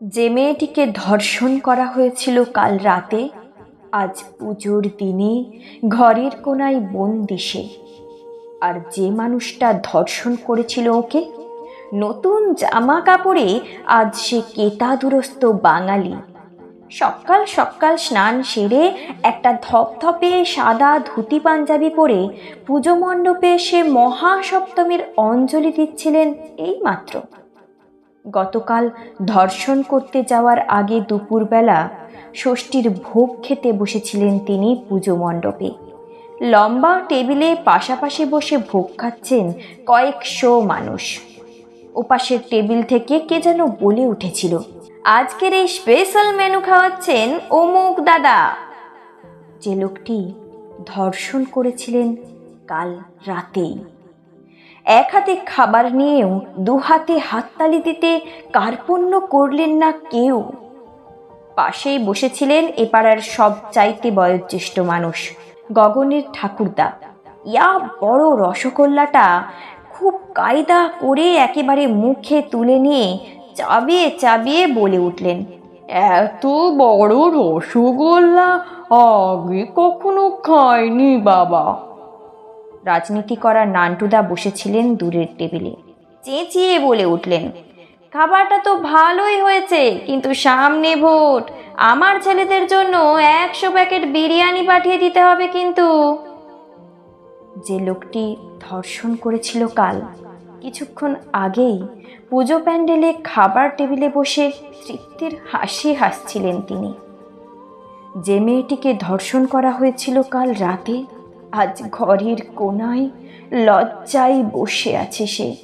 যে মেয়েটিকে ধর্ষণ করা হয়েছিল কাল রাতে, আজ পুজোর দিনে ঘরের কোনায় বন্দি সে আর যে মানুষটা ধর্ষণ করেছিল ওকে, নতুন জামা কাপড়ে আজ সে কেতা কেতাদুরস্ত বাঙালি। সকাল সকাল স্নান সেরে একটা ধপধপে সাদা ধুতি পাঞ্জাবি পরে পুজো মণ্ডপে সে মহাসপ্তমীর অঞ্জলি দিচ্ছিলেন এই মাত্র গতকাল ধর্ষণ করতে যাওয়ার আগে দুপুরবেলা ষষ্ঠীর ভোগ খেতে বসেছিলেন তিনি পুজো মণ্ডপে। লম্বা টেবিলে পাশাপাশি বসে ভোগ খাচ্ছেন কয়েকশো মানুষ। ওপাশের টেবিল থেকে কে যেন বলে উঠেছিল, আজকের এই স্পেশাল মেনু খাওয়াচ্ছেন অমুক দাদা। যে লোকটি ধর্ষণ করেছিলেন কাল রাতেই। এক হাতে খাবার নিয়েও, দু হাতে হাততালি দিতে কার্পণ্য করলেন না কেউ। পাশেই বসেছিলেন এ পাড়ার সব চাইতে বয়োজ্যেষ্ঠ মানুষ, গগনের ঠাকুরদা। ইয়া বড় রসগোল্লাটা খুব কায়দা করে একেবারে মুখে তুলে নিয়ে চাবিয়ে চাবিয়ে বলে উঠলেন, এত বড় রসগোল্লা আগে কখনো খাইনি বাবা। রাজনীতি করা নান্টুদা বসেছিলেন দূরের টেবিলে। চেঁচিয়ে বলে উঠলেন, খাবারটা তো ভালোই হয়েছে, কিন্তু সামনে ভোট। আমার ছেলেদের জন্য একশো প্যাকেট বিরিয়ানি পাঠিয়ে দিতে হবে কিন্তু। যে লোকটি ধর্ষণ করেছিল কাল, কিছুক্ষণ আগেই পুজো প্যান্ডেলে খাবার টেবিলে বসে তৃপ্তির হাসি হাসছিলেন তিনি। যে মেয়েটিকে ধর্ষণ করা হয়েছিল কাল রাতে আজ ঘরের কোনায় লজ্জায় বসে আছে সে।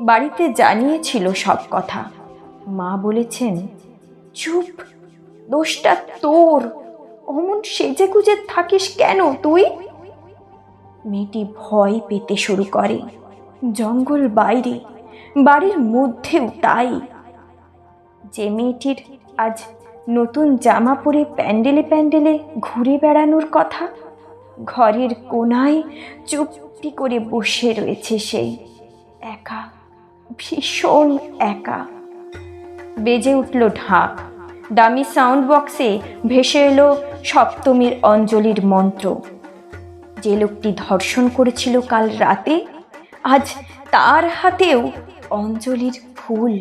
বাড়িতে জানিয়েছিল সব কথা। মা বলেছেন, চুপ, দোষটা তোর। অমন সেজে গুজে থাকিস কেন তুই? মেয়েটি ভয় পেতে শুরু করে। জঙ্গল বাইরে, বাড়ির মধ্যেও তাই। যে মেয়েটির আজ নতুন জামা পরে প্যান্ডেলে প্যান্ডেলে ঘুরে বেড়ানোর কথা ঘরের কোনায় চুপটি করে বসে রয়েছে সেই একা, ভীষণ একা। বেজে উঠল ঢাক। দামি সাউন্ড বক্সে ভেসে এলো সপ্তমীর অঞ্জলির মন্ত্র। যে লোকটি ধর্ষণ করেছিল কাল রাতে, আজ তার হাতেও অঞ্জলির ফুল।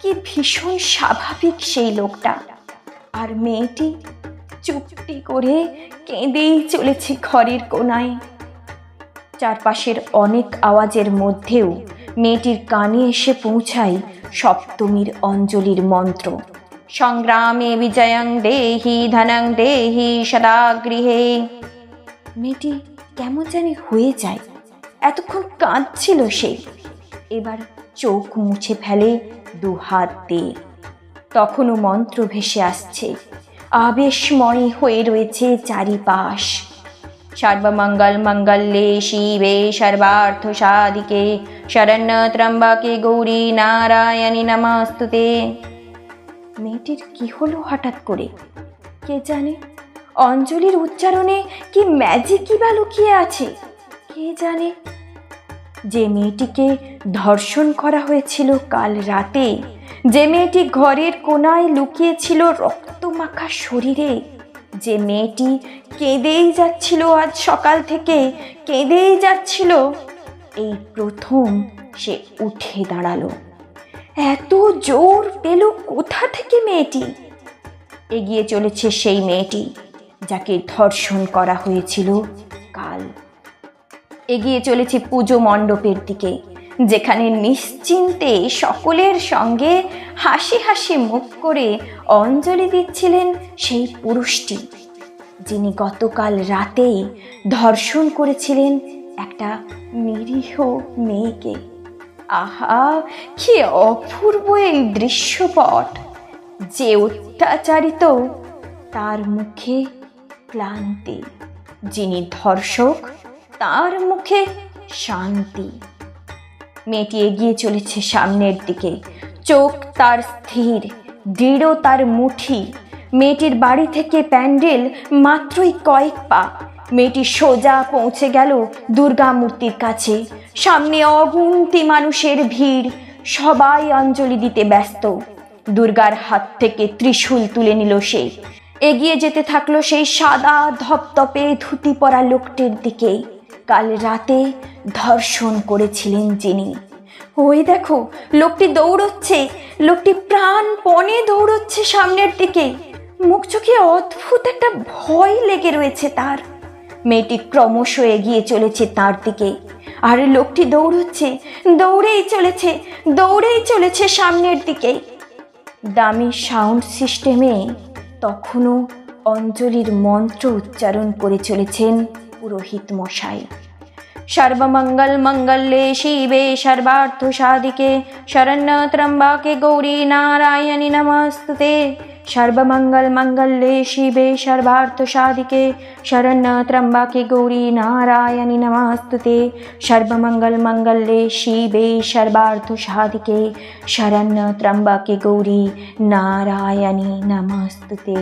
কি ভীষণ স্বাভাবিক সেই লোকটা। আর মেয়েটি চুপটি করে কেঁদেই চলেছি ঘরের কোনায়। চারপাশের অনেক আওয়াজের মধ্যেও মেয়েটির কানে এসে পৌঁছায় সপ্তমীর অঞ্জলির মন্ত্র। সংগ্রামে বিজয়ং দেহি, ধনং দেহি সদা গৃহে মেয়েটি কেমন জানি হয়ে যায়। এতক্ষণ কাঁদছিল সে। এবার চোখ মুছে ফেলে দু হাত দিয়ে। তখনও মন্ত্র ভেসে আসছে। আবেশময় হয়ে রয়েছে চারিপাশ। সর্বমঙ্গল মঙ্গলে শিবে সর্বার্থ সাধিকে শরণ্য ত্রম্বাকে গৌরী নারায়ণী নমস্তুতে। মেয়েটির কি হলো হঠাৎ করে? কে জানে? অঞ্জলির উচ্চারণে কি ম্যাজিকই বা লুকিয়ে আছে? কে জানে? যে মেয়েটিকে ধর্ষণ করা হয়েছিল কাল রাতে যে মেয়েটি ঘরের কোনায় লুকিয়েছিল রক্তমাখা শরীরে, যে মেয়েটি কেঁদেই যাচ্ছিল আজ সকাল থেকে, কেঁদেই যাচ্ছিল, এই প্রথম সে উঠে দাঁড়াল। এত জোর পেল কোথা থেকে মেয়েটি? এগিয়ে চলেছে সেই মেয়েটি, যাকে ধর্ষণ করা হয়েছিল কাল। এগিয়ে চলেছে পুজো মণ্ডপের দিকে। যেখানে নিশ্চিন্তে সকলের সঙ্গে হাসি হাসি মুখ করে অঞ্জলি দিচ্ছিলেন সেই পুরুষটি, যিনি গতকাল রাতেই ধর্ষণ করেছিলেন একটা নিরীহ মেয়েকে। আহা, কি অপূর্ব এই দৃশ্যপট! যে অত্যাচারিত তার মুখে ক্লান্তি, যিনি ধর্ষক, তার মুখে শান্তি। মেয়েটি এগিয়ে চলেছে সামনের দিকে। চোখ তার স্থির, দৃঢ় তার মুঠি। মেয়েটির বাড়ি থেকে প্যান্ডেল মাত্রই কয়েক পা। মেয়েটি সোজা পৌঁছে গেল দুর্গা মূর্তির কাছে। সামনে অগুন্তি মানুষের ভিড়। সবাই অঞ্জলি দিতে ব্যস্ত। দুর্গার হাত থেকে ত্রিশূল তুলে নিল সে। এগিয়ে যেতে থাকল সেই সাদা ধপধপে ধুতি পরা লোকটির দিকে। কাল রাতে ধর্ষণ করেছিলেন যিনি। ওই দেখো, লোকটি দৌড়চ্ছে, লোকটি প্রাণপণে দৌড়চ্ছে সামনের দিকে। মুখ চোখে অদ্ভুত একটা ভয় লেগে রয়েছে তার। মেয়েটি ক্রমশ এগিয়ে চলেছে তার দিকে। আর লোকটি দৌড়চ্ছে, দৌড়েই চলেছে দৌড়েই চলেছে সামনের দিকে। দামি সাউন্ড সিস্টেমে তখনও অঞ্জলির মন্ত্র উচ্চারণ করে চলেছেন পুরোহিত মশাই। সর্বমঙ্গল মঙ্গলে শিবে সর্বার্থ সাধিকে শরণ্য ত্রম্বাকে গৌরী নারায়ণী নমস্তুতে সর্বমঙ্গল মঙ্গলে শিবে সর্বার্থ সাধিকে শরণ্য ত্রম্বাকে গৌরী নারায়ণী নমস্তুতে সর্বমঙ্গল মঙ্গলে শিবে সর্বার্থ সাধিকে শরণ্য ত্রম্বাকে গৌরী নারায়ণী নমস্তুতে